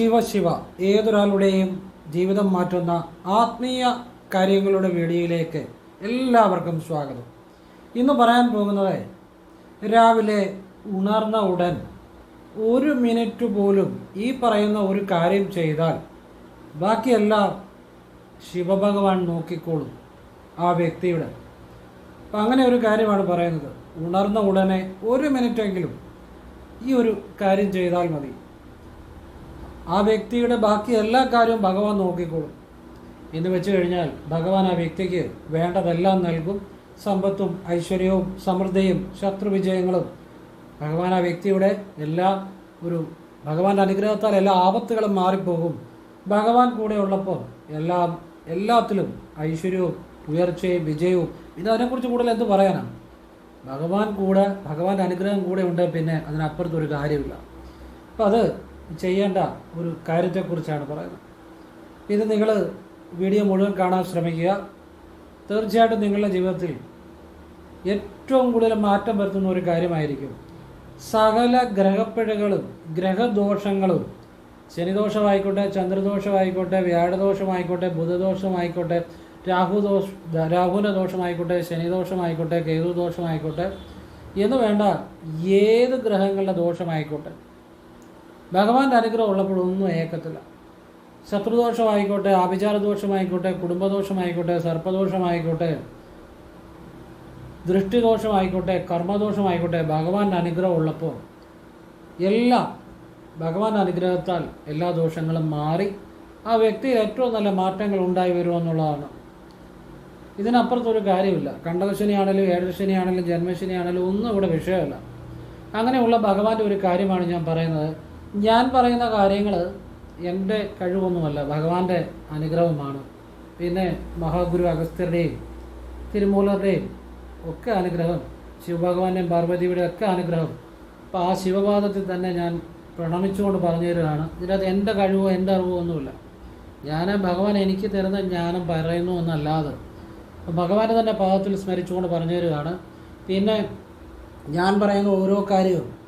ശിവ ശിവ ഏതൊരാളുടെയും ജീവിതം മാറ്റുന്ന ആത്മീയ കാര്യങ്ങളുടെ വീഡിയോയിലേക്ക് എല്ലാവർക്കും സ്വാഗതം. ഇന്ന് പറയാൻ പോകുന്നത് രാവിലെ ഉണർന്ന ഉടൻ ഒരു മിനിറ്റ് പോലും ഈ പറയുന്ന ഒരു കാര്യം ചെയ്താൽ ബാക്കിയെല്ലാം ശിവഭഗവാൻ നോക്കിക്കോളും ആ വ്യക്തിയുടെ. അപ്പം അങ്ങനെ ഒരു കാര്യമാണ് പറയുന്നത്. ഉണർന്ന ഉടനെ ഒരു മിനിറ്റെങ്കിലും ഈ ഒരു കാര്യം ചെയ്താൽ മതി. ആ വ്യക്തിയുടെ ബാക്കി എല്ലാ കാര്യവും ഭഗവാൻ നോക്കിക്കോളും. എന്ന് വെച്ച് കഴിഞ്ഞാൽ ഭഗവാൻ ആ വ്യക്തിക്ക് വേണ്ടതെല്ലാം നൽകും. സമ്പത്തും ഐശ്വര്യവും സമൃദ്ധിയും ശത്രുവിജയങ്ങളും ഭഗവാൻ ആ വ്യക്തിയുടെ എല്ലാ ഒരു ഭഗവാന്റെ അനുഗ്രഹത്താൽ എല്ലാ ആപത്തുകളും മാറിപ്പോകും. ഭഗവാൻ കൂടെ ഉള്ളപ്പോൾ എല്ലാം എല്ലാത്തിലും ഐശ്വര്യവും ഉയർച്ചയും വിജയവും ഇത് അതിനെക്കുറിച്ച് കൂടുതൽ എന്ത് പറയാനാണ് ഭഗവാൻ കൂടെ ഭഗവാന്റെ അനുഗ്രഹം കൂടെ ഉണ്ട് പിന്നെ അതിനപ്പുറത്തൊരു കാര്യമില്ല. അപ്പം അത് ചെയ്യേണ്ട ഒരു കാര്യത്തെക്കുറിച്ചാണ് പറയുന്നത്. ഇത് നിങ്ങൾ വീഡിയോ മുഴുവൻ കാണാൻ ശ്രമിക്കുക. തീർച്ചയായിട്ടും നിങ്ങളുടെ ജീവിതത്തിൽ ഏറ്റവും കൂടുതൽ മാറ്റം വരുത്തുന്ന ഒരു കാര്യമായിരിക്കും. സകല ഗ്രഹപ്പിഴകളും ഗ്രഹദോഷങ്ങളും ശനിദോഷമായിക്കോട്ടെ ചന്ദ്രദോഷമായിക്കോട്ടെ വ്യാഴദോഷമായിക്കോട്ടെ ബുധദോഷമായിക്കോട്ടെ രാഹുദോഷ രാഹുവിന്റെ ദോഷമായിക്കോട്ടെ ശനിദോഷമായിക്കോട്ടെ കേതു ദോഷമായിക്കോട്ടെ എന്ന് വേണ്ട ഏത് ഗ്രഹങ്ങളുടെ ദോഷമായിക്കോട്ടെ. ഭഗവാന്റെ അനുഗ്രഹം ഉള്ളപ്പോൾ ഒന്നും ഏക്കത്തില്ല ശത്രുദോഷമായിക്കോട്ടെ ആഭിചാരദോഷമായിക്കോട്ടെ കുടുംബദോഷമായിക്കോട്ടെ സർപ്പദോഷമായിക്കോട്ടെ ദൃഷ്ടിദോഷമായിക്കോട്ടെ കർമ്മദോഷമായിക്കോട്ടെ ഭഗവാന്റെ അനുഗ്രഹം ഉള്ളപ്പോൾ എല്ലാം ഭഗവാന്റെ അനുഗ്രഹത്താൽ എല്ലാ ദോഷങ്ങളും മാറി ആ വ്യക്തിയിൽ ഏറ്റവും നല്ല മാറ്റങ്ങൾ ഉണ്ടായി വരുമെന്നുള്ളതാണ് ഇതിനപ്പുറത്തൊരു കാര്യമില്ല. കണ്ടകശനിയാണെങ്കിലും ഏഴശനിയാണെങ്കിലും ജന്മശനിയാണെങ്കിലും ഒന്നും ഇവിടെ വിഷയമല്ല. അങ്ങനെയുള്ള ഭഗവാന്റെ ഒരു കാര്യമാണ് ഞാൻ പറയുന്നത്. ഞാൻ പറയുന്ന കാര്യങ്ങൾ എന്റെ കഴിവൊന്നുമല്ല ഭഗവാന്റെ അനുഗ്രഹമാണ്. പിന്നെ മഹാഗുരു അഗസ്ത്യരുടെയും തിരുമൂലരുടെയും ഒക്കെ അനുഗ്രഹം ശിവഭഗവാന്റെയും പാർവതിയുടെ ഒക്കെ അനുഗ്രഹം. അപ്പോൾ ആ ശിവപാദത്തിൽ തന്നെ ഞാൻ പ്രണമിച്ചുകൊണ്ട് പറഞ്ഞു തരികയാണ് ഇതിനകത്ത് എന്റെ കഴിവോ എന്റെ അറിവോ ഒന്നുമില്ല. ഞാൻ ഭഗവാൻ എനിക്ക് തരുന്ന ജ്ഞാനം പറയുന്നു എന്നല്ലാതെ. ഭഗവാനെ തന്നെ പാദത്തിൽ സ്മരിച്ചുകൊണ്ട് പറഞ്ഞു തരികയാണ് പിന്നെ ഞാൻ പറയുന്ന ഓരോ കാര്യവും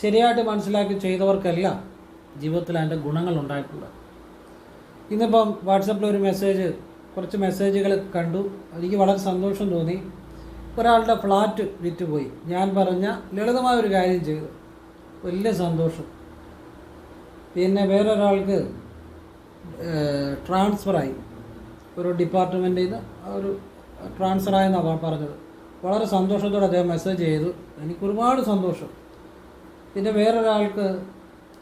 ശരിയായിട്ട് മനസ്സിലാക്കി ചെയ്തവർക്കല്ല ജീവിതത്തിൽ അതിന്റെ ഗുണങ്ങൾ ഉണ്ടായിട്ടുണ്ട്. ഇന്നിപ്പം വാട്സപ്പിൽ ഒരു മെസ്സേജ് കുറച്ച് മെസ്സേജുകൾ കണ്ടു. എനിക്ക് വളരെ സന്തോഷം തോന്നി. ഒരാളുടെ ഫ്ലാറ്റ് വിറ്റുപോയി. ഞാൻ പറഞ്ഞ ലളിതമായ ഒരു കാര്യം ചെയ്തു. വലിയ സന്തോഷം. പിന്നെ വേറൊരാൾക്ക് ട്രാൻസ്ഫറായി ഒരു ഡിപ്പാർട്ട്മെന്റിൽ നിന്ന് ഒരു ട്രാൻസ്ഫറായെന്നാണ് പറഞ്ഞത്. വളരെ സന്തോഷത്തോടെ അദ്ദേഹം മെസ്സേജ് ചെയ്തു. എനിക്ക് ഒരുപാട് സന്തോഷം. പിന്നെ വേറൊരാൾക്ക്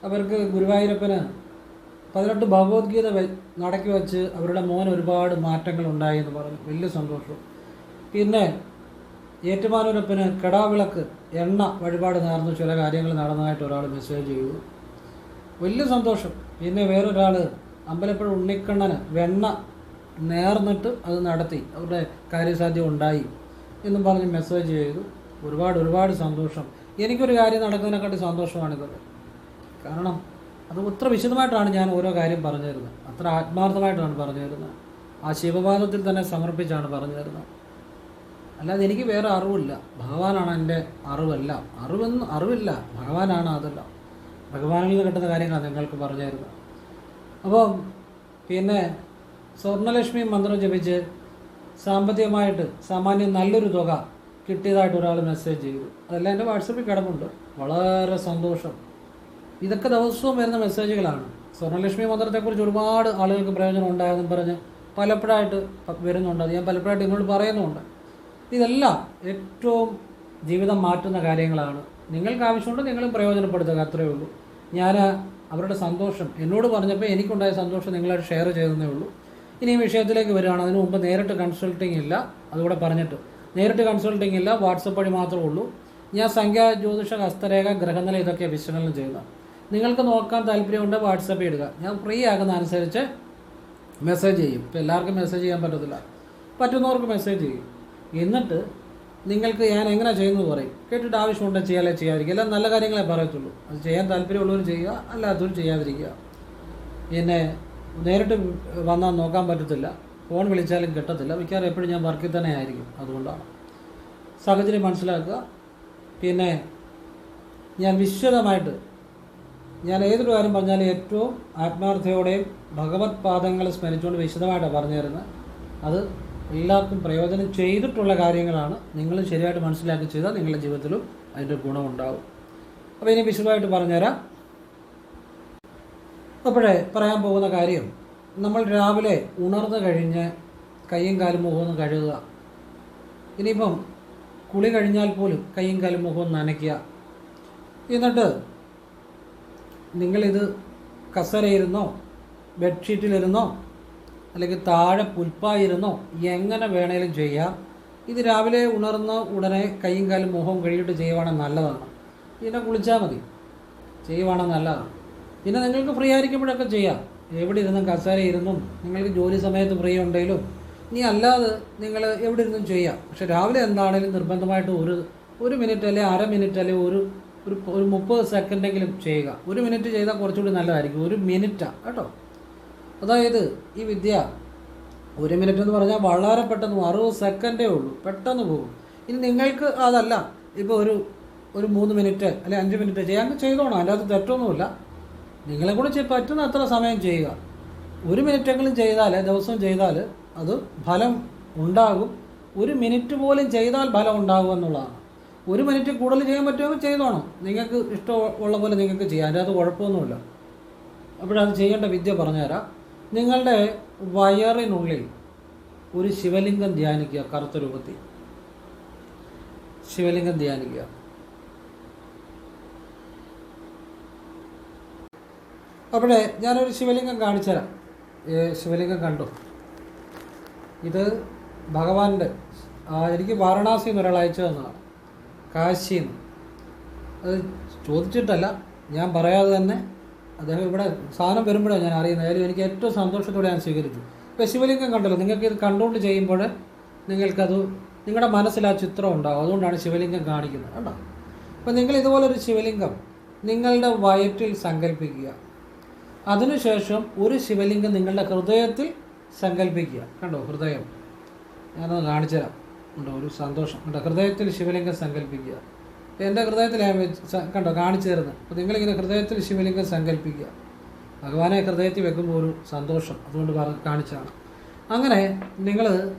അവർക്ക് ഗുരുവായൂരപ്പന് പതിനെട്ട് ഭഗവത്ഗീത നടക്കി വെച്ച് അവരുടെ മോൻ ഒരുപാട് മാറ്റങ്ങൾ ഉണ്ടായി എന്ന് പറഞ്ഞു. വലിയ സന്തോഷം. പിന്നെ ഏറ്റുമാനൂരപ്പന് കെടാവിളക്ക് എണ്ണ വഴിപാട് നേർന്നു ചില കാര്യങ്ങൾ നടന്നതായിട്ട് ഒരാൾ മെസ്സേജ് ചെയ്തു. വലിയ സന്തോഷം. പിന്നെ വേറൊരാൾ അമ്പലപ്പുഴ ഉണ്ണിക്കണ്ണന് വെണ്ണ നേർന്നിട്ട് അത് നടത്തി. അവരുടെ കാര്യസാധ്യം ഉണ്ടായി എന്നും പറഞ്ഞ് മെസ്സേജ് ചെയ്തു. ഒരുപാട് ഒരുപാട് സന്തോഷം. എനിക്കൊരു കാര്യം നടക്കുന്നതിനെക്കാട്ടി സന്തോഷമാണിതൊക്കെ കാരണം അത് അത്ര വിശദമായിട്ടാണ് ഞാൻ ഓരോ കാര്യം പറഞ്ഞു തരുന്നത് അത്ര ആത്മാർത്ഥമായിട്ടാണ് പറഞ്ഞു തരുന്നത് ആ ശിവപാദത്തിൽ തന്നെ സമർപ്പിച്ചാണ് പറഞ്ഞു തരുന്നത് അല്ലാതെ എനിക്ക് വേറെ അറിവില്ല. ഭഗവാനാണ് എന്റെ അറിവല്ല. അറിവെന്ന് അറിവില്ല. ഭഗവാനാണ് അതെല്ലാം. ഭഗവാനിൽ നിന്ന് കിട്ടുന്ന കാര്യങ്ങളാണ് നിങ്ങൾക്ക് പറഞ്ഞു തരുന്നത് അപ്പോൾ പിന്നെ സ്വർണലക്ഷ്മി മന്ത്രം ജപിച്ച് സാമ്പത്തികമായിട്ട് സാമാന്യം നല്ലൊരു തുക കിട്ടിയതായിട്ട് ഒരാൾ മെസ്സേജ് ചെയ്തു. അതെല്ലാം എന്റെ വാട്സപ്പിൽ കിടപ്പുണ്ട്. വളരെ സന്തോഷം. ഇതൊക്കെ ദിവസവും വരുന്ന മെസ്സേജുകളാണ് സ്വർണലക്ഷ്മി മന്ത്രത്തെക്കുറിച്ച് ഒരുപാട് ആളുകൾക്ക് പ്രയോജനം ഉണ്ടായെന്നും പറഞ്ഞ് പലപ്പോഴായിട്ട് വരുന്നുണ്ട്. അത് ഞാൻ പലപ്പോഴായിട്ട് നിങ്ങളോട് പറയുന്നുണ്ട്. ഇതെല്ലാം ഏറ്റവും ജീവിതം മാറ്റുന്ന കാര്യങ്ങളാണ്. നിങ്ങൾക്ക് ആവശ്യമുണ്ട് നിങ്ങളും പ്രയോജനപ്പെടുത്തുക അത്രയേ ഉള്ളൂ. ഞാൻ അവരുടെ സന്തോഷം എന്നോട് പറഞ്ഞപ്പോൾ എനിക്കുണ്ടായ സന്തോഷം നിങ്ങളായിട്ട് ഷെയർ ചെയ്തതേ ഉള്ളൂ. ഇനി ഈ വിഷയത്തിലേക്ക് വരികയാണ്. അതിനു മുമ്പ് നേരിട്ട് കൺസൾട്ടിങ് ഇല്ല. അതുകൂടെ പറഞ്ഞിട്ട്. നേരിട്ട് കൺസൾട്ടിങ് ഇല്ല വാട്സപ്പ് വഴി മാത്രമേ ഉള്ളൂ. ഞാൻ സംഖ്യ ജ്യോതിഷ ഹസ്തരേഖ ഗ്രഹനില ഇതൊക്കെ വിശകലനം ചെയ്യുന്നത് നിങ്ങൾക്ക് നോക്കാൻ താല്പര്യമുണ്ട് വാട്സപ്പ് ഇടുക. ഞാൻ ഫ്രീ ആകുന്ന അനുസരിച്ച് മെസ്സേജ് ചെയ്യും. ഇപ്പം എല്ലാവർക്കും മെസ്സേജ് ചെയ്യാൻ പറ്റത്തില്ല. പറ്റുന്നവർക്ക് മെസ്സേജ് ചെയ്യും. എന്നിട്ട് നിങ്ങൾക്ക് ഞാൻ എങ്ങനെ ചെയ്യുന്നത് പറയും. കേട്ടിട്ട് ആവശ്യമുണ്ടെങ്കിൽ ചെയ്യാലേ ചെയ്യാതിരിക്കുക. എല്ലാം നല്ല കാര്യങ്ങളെ പറയത്തുള്ളൂ. അത് ചെയ്യാൻ താല്പര്യമുള്ളവർ ചെയ്യുക അല്ലാത്തവർ ചെയ്യാതിരിക്കുക. പിന്നെ നേരിട്ട് വന്നാൽ നോക്കാൻ പറ്റത്തില്ല. ഫോൺ വിളിച്ചാലും കിട്ടത്തില്ല. മിക്കവാറും എപ്പോഴും ഞാൻ വർക്കിൽ തന്നെ ആയിരിക്കും. അതുകൊണ്ടാണ്. സാഹചര്യം മനസ്സിലാക്കുക. പിന്നെ ഞാൻ വിശ്വതമായിട്ട് ഞാൻ ഏതൊരു കാര്യം പറഞ്ഞാലും ഏറ്റവും ആത്മാർത്ഥയോടെയും ഭഗവത് പാദങ്ങൾ സ്മരിച്ചുകൊണ്ട് വിശദമായിട്ടാണ് പറഞ്ഞു തരുന്നത് അത് എല്ലാവർക്കും പ്രയോജനം ചെയ്തിട്ടുള്ള കാര്യങ്ങളാണ്. നിങ്ങൾ ശരിയായിട്ട് മനസ്സിലാക്കി ചെയ്താൽ നിങ്ങളുടെ ജീവിതത്തിലും അതിന്റെ ഗുണമുണ്ടാവും. അപ്പോൾ ഇനി വിശദമായിട്ട് പറഞ്ഞുതരാം. അപ്പോഴേ പറയാൻ പോകുന്ന കാര്യം നമ്മൾ രാവിലെ ഉണർന്നു കഴിഞ്ഞ് കയ്യും കാലും മുഖവും കഴുകുക. ഇനിയിപ്പം കുളി കഴിഞ്ഞാൽ പോലും കയ്യും കാലും മുഖവും നനയ്ക്കുക. എന്നിട്ട് നിങ്ങളിത് കസരയിരുന്നോ ബെഡ്ഷീറ്റിലിരുന്നോ അല്ലെങ്കിൽ താഴെ പുൽപ്പായിരുന്നോ എങ്ങനെ വേണേലും ചെയ്യാം ഇത് രാവിലെ ഉണർന്ന ഉടനെ കയ്യും കാലും മുഖവും കഴുകിയിട്ട് ചെയ്യുവാണെങ്കിൽ നല്ലതാണ്. ഇതിനെ കുളിച്ചാൽ മതി. ചെയ്യുവാണെങ്കിൽ നല്ലതാണ്. പിന്നെ നിങ്ങൾക്ക് ഫ്രീ ആയിരിക്കുമ്പോഴൊക്കെ ചെയ്യാം. എവിടെ ഇരുന്നും കസേര ഇരുന്നും നിങ്ങൾക്ക് ജോലി സമയത്ത് ഫ്രീ ഉണ്ടെങ്കിലും നീ അല്ലാതെ നിങ്ങൾ എവിടെ ഇരുന്നും ചെയ്യാം. പക്ഷെ രാവിലെ എന്താണെങ്കിലും നിർബന്ധമായിട്ട് ഒരു ഒരു മിനിറ്റ് അല്ലെ അര മിനിറ്റ് അല്ലെ ഒരു ഒരു ഒരു മുപ്പത് സെക്കൻഡെങ്കിലും ചെയ്യുക. ഒരു മിനിറ്റ് ചെയ്താൽ കുറച്ചുകൂടി നല്ലതായിരിക്കും. ഒരു മിനിറ്റാണ് കേട്ടോ? അതായത് ഈ വിദ്യ ഒരു മിനിറ്റ് എന്ന് പറഞ്ഞാൽ വളരെ പെട്ടെന്ന്. അറുപത് സെക്കൻഡേ ഉള്ളൂ. പെട്ടെന്ന് പോകും. ഇനി നിങ്ങൾക്ക് അതല്ല. ഇപ്പോൾ ഒരു ഒരു മൂന്ന് മിനിറ്റ് അല്ലെങ്കിൽ അഞ്ച് മിനിറ്റ് ചെയ്യാൻ ചെയ്തോണം. അല്ലാതെ തെറ്റൊന്നുമില്ല. നിങ്ങളെ കൂടെ പറ്റുന്ന അത്ര സമയം ചെയ്യുക. ഒരു മിനിറ്റെങ്കിലും ചെയ്താൽ ദിവസം ചെയ്താൽ അത് ഫലം ഉണ്ടാകും. ഒരു മിനിറ്റ് പോലും ചെയ്താൽ ഫലം ഉണ്ടാകും എന്നുള്ളതാണ്. ഒരു മിനിറ്റ് കൂടുതൽ ചെയ്യാൻ പറ്റുമെങ്കിൽ ചെയ്തോണം നിങ്ങൾക്ക് ഇഷ്ടമുള്ള പോലെ നിങ്ങൾക്ക് ചെയ്യാം. അതിന്റെ അത് കുഴപ്പമൊന്നുമില്ല. അപ്പോഴത് ചെയ്യേണ്ട വിദ്യ പറഞ്ഞുതരാം. നിങ്ങളുടെ വയറിനുള്ളിൽ ഒരു ശിവലിംഗം ധ്യാനിക്കുക കറുത്ത രൂപത്തിൽ. ശിവലിംഗം ധ്യാനിക്കുക. അവിടെ ഞാനൊരു ശിവലിംഗം കാണിച്ചുതരാം. ശിവലിംഗം കണ്ടു. ഇത് ഭഗവാന്റെ എനിക്ക് വാരണാസിയിൽ നിന്ന് ഒരാൾ അയച്ചു തന്നതാണ്. കാശിയിൽ അത് ചോദിച്ചിട്ടല്ല ഞാൻ പറയാതെ തന്നെ അദ്ദേഹം ഇവിടെ സാധനം വരുമ്പോഴാണ് ഞാൻ അറിയുന്നത്. അതായത് എനിക്ക് ഏറ്റവും സന്തോഷത്തോടെ ഞാൻ സ്വീകരിച്ചു. ഇപ്പോൾ ശിവലിംഗം കണ്ടല്ലോ നിങ്ങൾക്ക് ഇത് കണ്ടുകൊണ്ട് ചെയ്യുമ്പോൾ നിങ്ങൾക്കത് നിങ്ങളുടെ മനസ്സിൽ ആ ചിത്രം ഉണ്ടാകും അതുകൊണ്ടാണ് ശിവലിംഗം കാണിക്കുന്നത് കണ്ടോ? അപ്പോൾ നിങ്ങൾ ഇതുപോലൊരു ശിവലിംഗം നിങ്ങളുടെ വയറ്റിൽ സങ്കല്പിക്കുക. അതിനുശേഷം ഒരു ശിവലിംഗം നിങ്ങളുടെ ഹൃദയത്തിൽ സങ്കല്പിക്കുക കണ്ടോ ഹൃദയം. ഞാനത് കാണിച്ചു തരാം ഉണ്ടോ ഒരു സന്തോഷം. കണ്ടോ ഹൃദയത്തിൽ ശിവലിംഗം സങ്കല്പിക്കുക എന്റെ ഹൃദയത്തിൽ ഞാൻ കണ്ടോ കാണിച്ചു തരുന്നത്. അപ്പോൾ നിങ്ങളിങ്ങനെ ഹൃദയത്തിൽ ശിവലിംഗം സങ്കല്പിക്കുക ഭഗവാനെ ഹൃദയത്തിൽ വെക്കുമ്പോൾ ഒരു സന്തോഷം. അതുകൊണ്ട് പറ കാണിച്ചതാണ്. അങ്ങനെ നിങ്ങൾ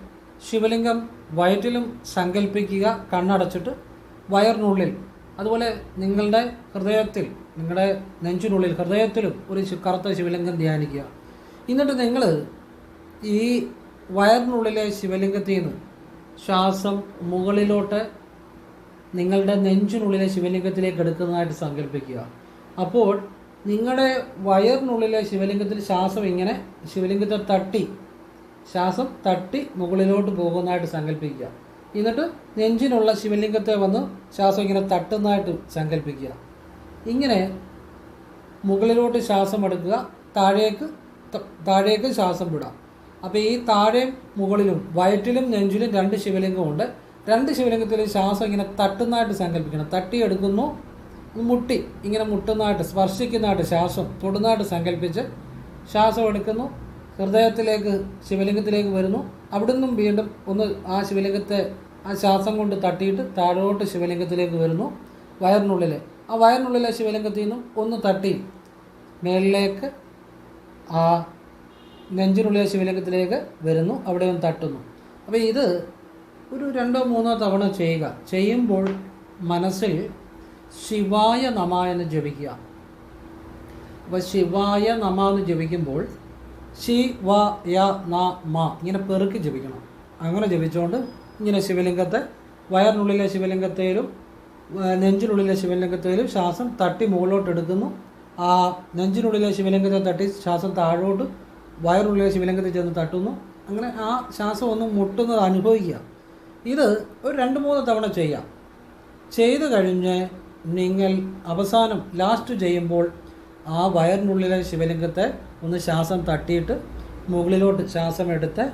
ശിവലിംഗം വയറ്റിലും സങ്കല്പിക്കുക കണ്ണടച്ചിട്ട് വയറിനുള്ളിൽ. അതുപോലെ നിങ്ങളുടെ ഹൃദയത്തിൽ നിങ്ങളുടെ നെഞ്ചിനുള്ളിൽ ഹൃദയത്തിലും ഒരു കറുത്ത ശിവലിംഗം ധ്യാനിക്കുക. എന്നിട്ട് നിങ്ങൾ ഈ വയറിനുള്ളിലെ ശിവലിംഗത്തിൽ നിന്ന് ശ്വാസം മുകളിലോട്ട് നിങ്ങളുടെ നെഞ്ചിനുള്ളിലെ ശിവലിംഗത്തിലേക്ക് എടുക്കുന്നതായിട്ട് സങ്കല്പിക്കുക. അപ്പോൾ നിങ്ങളുടെ വയറിനുള്ളിലെ ശിവലിംഗത്തിൽ ശ്വാസം ഇങ്ങനെ ശിവലിംഗത്തെ തട്ടി ശ്വാസം തട്ടി മുകളിലോട്ട് പോകുന്നതായിട്ട് സങ്കല്പിക്കുക. എന്നിട്ട് നെഞ്ചിനുള്ള ശിവലിംഗത്തെ വന്ന് ശ്വാസം ഇങ്ങനെ തട്ടുന്നതായിട്ട് സങ്കല്പിക്കുക. ഇങ്ങനെ മുകളിലോട്ട് ശ്വാസം എടുക്കുക താഴേക്ക് താഴേക്ക് ശ്വാസം വിടാം അപ്പോൾ ഈ താഴെയും മുകളിലും വയറ്റിലും നെഞ്ചിലും രണ്ട് ശിവലിംഗമുണ്ട് രണ്ട് ശിവലിംഗത്തിലും ശ്വാസം ഇങ്ങനെ തട്ടുന്നതായിട്ട് സങ്കല്പിക്കണം. തട്ടിയെടുക്കുന്നു മുട്ടി ഇങ്ങനെ മുട്ടുന്നതായിട്ട് സ്പർശിക്കുന്നതായിട്ട് ശ്വാസം തൊടുന്നതായിട്ട് സങ്കല്പിച്ച് ശ്വാസം എടുക്കുന്നു. ഹൃദയത്തിലേക്ക് ശിവലിംഗത്തിലേക്ക് വരുന്നു. അവിടെ നിന്നും വീണ്ടും ഒന്ന് ആ ശിവലിംഗത്തെ ആ ശ്വാസം കൊണ്ട് തട്ടിയിട്ട് താഴോട്ട് ശിവലിംഗത്തിലേക്ക് വരുന്നു. വയറിനുള്ളിലെ. ആ വയറിനുള്ളിലെ ശിവലിംഗത്തിൽ നിന്നും ഒന്ന് തട്ടി മേളിലേക്ക് ആ നെഞ്ചിനുള്ളിലെ ശിവലിംഗത്തിലേക്ക് വരുന്നു. അവിടെ ഒന്ന് തട്ടുന്നു. അപ്പോൾ ഇത് ഒരു രണ്ടോ മൂന്നോ തവണ ചെയ്യുക. ചെയ്യുമ്പോൾ മനസ്സിൽ ശിവായ നമ എന്ന് ജപിക്കുക. അപ്പോൾ ശിവായ നമ എന്ന് ജപിക്കുമ്പോൾ ശി വ യ ന മ ഇങ്ങനെ പെറുക്കി ജപിക്കണം. അങ്ങനെ ജപിച്ചുകൊണ്ട് ഇങ്ങനെ ശിവലിംഗത്തെ വയറിനുള്ളിലെ ശിവലിംഗത്തേലും നെഞ്ചിനുള്ളിലെ ശിവലിംഗത്തിലും ശ്വാസം തട്ടി മുകളിലോട്ട് എടുക്കുന്നു ആ നെഞ്ചിനുള്ളിലെ ശിവലിംഗത്തെ തട്ടി ശ്വാസം താഴോട്ട് വയറിനുള്ളിലെ ശിവലിംഗത്തിൽ ചെന്ന് തട്ടുന്നു. അങ്ങനെ ആ ശ്വാസം ഒന്ന് മുട്ടുന്നത് അനുഭവിക്കുക. ഇത് ഒരു രണ്ട് മൂന്ന് തവണ ചെയ്യാം. ചെയ്തു കഴിഞ്ഞ് നിങ്ങൾ അവസാനം ലാസ്റ്റ് ചെയ്യുമ്പോൾ ആ വയറിനുള്ളിലെ ശിവലിംഗത്തെ ഒന്ന് ശ്വാസം തട്ടിയിട്ട് മുകളിലോട്ട് ശ്വാസം എടുത്ത്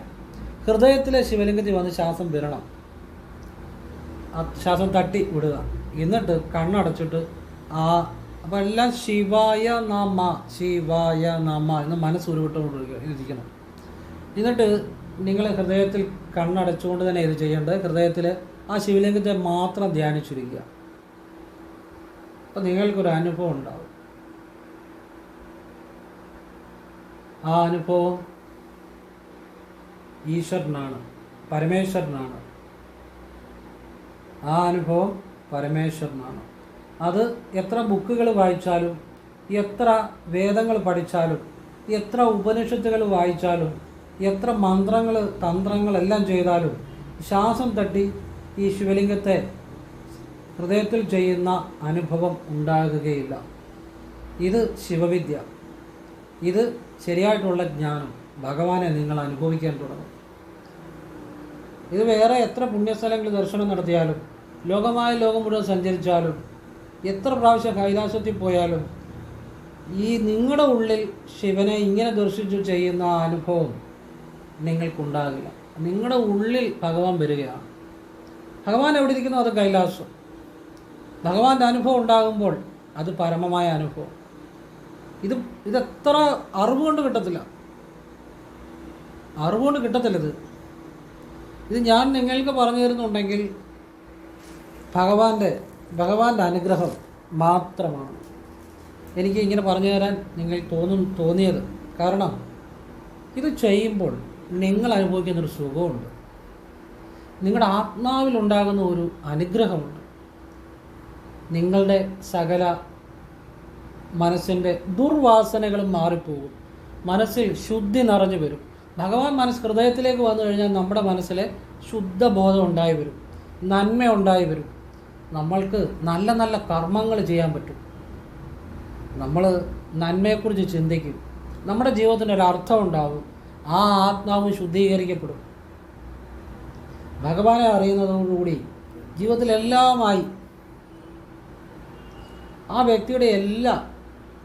ഹൃദയത്തിലെ ശിവലിംഗത്തിൽ വന്ന് ശ്വാസം വിടണം. ആ ശ്വാസം തട്ടി വിടുക. എന്നിട്ട് കണ്ണടച്ചിട്ട് ആ അപ്പം എല്ലാം ശിവായ നമ ശിവായ നമ എന്ന് മനസ്സ് ഇരിക്കണം എന്നിട്ട് നിങ്ങൾ ഹൃദയത്തിൽ കണ്ണടച്ചുകൊണ്ട് തന്നെ ഇത് ചെയ്യേണ്ടത് ഹൃദയത്തിൽ ആ ശിവലിംഗത്തെ മാത്രം ധ്യാനിച്ചിരിക്കുക. അപ്പോൾ നിങ്ങൾക്കൊരു അനുഭവം ഉണ്ടാവും. ആ അനുഭവം ഈശ്വരനാണ് പരമേശ്വരനാണ്. ആ അനുഭവം പരമേശ്വരനാണ്. അത് എത്ര ബുക്കുകൾ വായിച്ചാലും എത്ര വേദങ്ങൾ പഠിച്ചാലും എത്ര ഉപനിഷത്തുകൾ വായിച്ചാലും എത്ര മന്ത്രങ്ങൾ തന്ത്രങ്ങളെല്ലാം ചെയ്താലും ശ്വാസം തട്ടി ഈ ശിവലിംഗത്തെ ഹൃദയത്തിൽ ചെയ്യുന്ന അനുഭവം ഉണ്ടാകുകയില്ല. ഇത് ശിവവിദ്യ. ഇത് ശരിയായിട്ടുള്ള ജ്ഞാനം ഭഗവാനെ നിങ്ങൾ അനുഭവിക്കാൻ തുടങ്ങും. ഇത് വേറെ എത്ര പുണ്യസ്ഥലങ്ങൾ ദർശനം നടത്തിയാലും ലോകമായ ലോകം മുഴുവൻ സഞ്ചരിച്ചാലും എത്ര പ്രാവശ്യം കൈലാസത്തിൽ പോയാലും ഈ നിങ്ങളുടെ ഉള്ളിൽ ശിവനെ ഇങ്ങനെ ദർശിച്ചു ചെയ്യുന്ന അനുഭവം നിങ്ങൾക്കുണ്ടാകില്ല. നിങ്ങളുടെ ഉള്ളിൽ ഭഗവാൻ വരികയാണ്. ഭഗവാൻ എവിടെ ഇരിക്കുന്നു? അത് കൈലാസം. ഭഗവാന്റെ അനുഭവം ഉണ്ടാകുമ്പോൾ അത് പരമമായ അനുഭവം. ഇത് ഇതെത്ര അറിവ് കൊണ്ട് കിട്ടത്തില്ല. അറിവ് കൊണ്ട് കിട്ടത്തില്ല ഇത്. ഇത് ഞാൻ നിങ്ങൾക്ക് പറഞ്ഞു തരുന്നുണ്ടെങ്കിൽ ഭഗവാന്റെ ഭഗവാന്റെ അനുഗ്രഹം മാത്രമാണ്. എനിക്ക് ഇങ്ങനെ പറഞ്ഞു തരാൻ നിങ്ങൾ തോന്നും തോന്നിയത് കാരണം ഇത് ചെയ്യുമ്പോൾ നിങ്ങൾ അനുഭവിക്കുന്നൊരു സുഖമുണ്ട്. നിങ്ങളുടെ ആത്മാവിലുണ്ടാകുന്ന ഒരു അനുഗ്രഹമുണ്ട്. നിങ്ങളുടെ സകല മനസ്സിന്റെ ദുർവാസനകളും മാറിപ്പോകും. മനസ്സിൽ ശുദ്ധി നിറഞ്ഞു വരും. ഭഗവാൻ മനസ്സ് ഹൃദയത്തിലേക്ക് വന്നു കഴിഞ്ഞാൽ നമ്മുടെ മനസ്സിലെ ശുദ്ധബോധം ഉണ്ടായി വരും. നന്മ ഉണ്ടായി വരും. നമ്മൾക്ക് നല്ല നല്ല കർമ്മങ്ങൾ ചെയ്യാൻ പറ്റും. നമ്മൾ നന്മയെക്കുറിച്ച് ചിന്തിക്കും. നമ്മുടെ ജീവിതത്തിന് ഒരു അർത്ഥം ഉണ്ടാവും. ആ ആത്മാവ് ശുദ്ധീകരിക്കപ്പെടും. ഭഗവാനെ അറിയുന്നതോടുകൂടി ജീവിതത്തിലെല്ലാമായി ആ വ്യക്തിയുടെ എല്ലാ